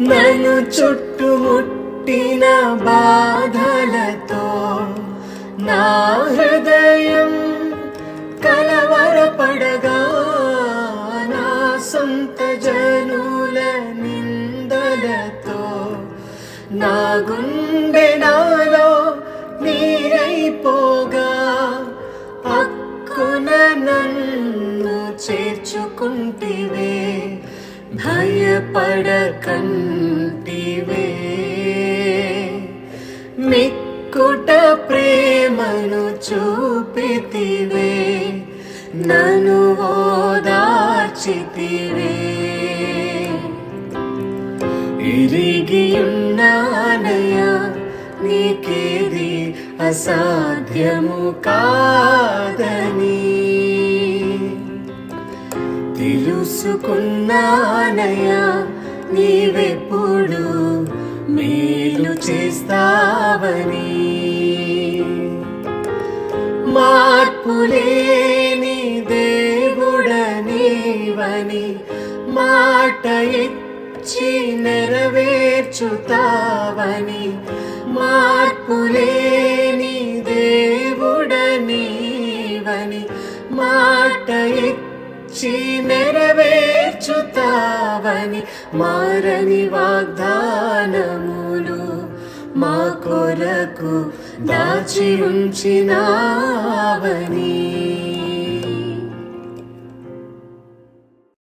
నన్ను చుట్టుముట్టిన బాధలతో నా హృదయం కలవరపడగా నా సొంత జనుల నిందలతో నా గుండె నాలో నీరైపోగా అక్కున నన్ను చేర్చుకుంటివే. భయపడకంటివే మిక్కుట ప్రేమను చూపితివే. నను ఓదార్చితివే. ఇరిగియున్నానయ్యా నీకేది అసాధ్యము కాదని. తెలుసుకున్నానయ్యా నీవెప్పుడు మేలు చేస్తావని. మార్పులేని దేవుడనీవని మాట ఇచ్చి నెరవేర్చుతావని. ఇచ్చి నెరవేర్చుతావని మారని వాగ్దానములు మా కొరకు దాచి ఉంచినావని.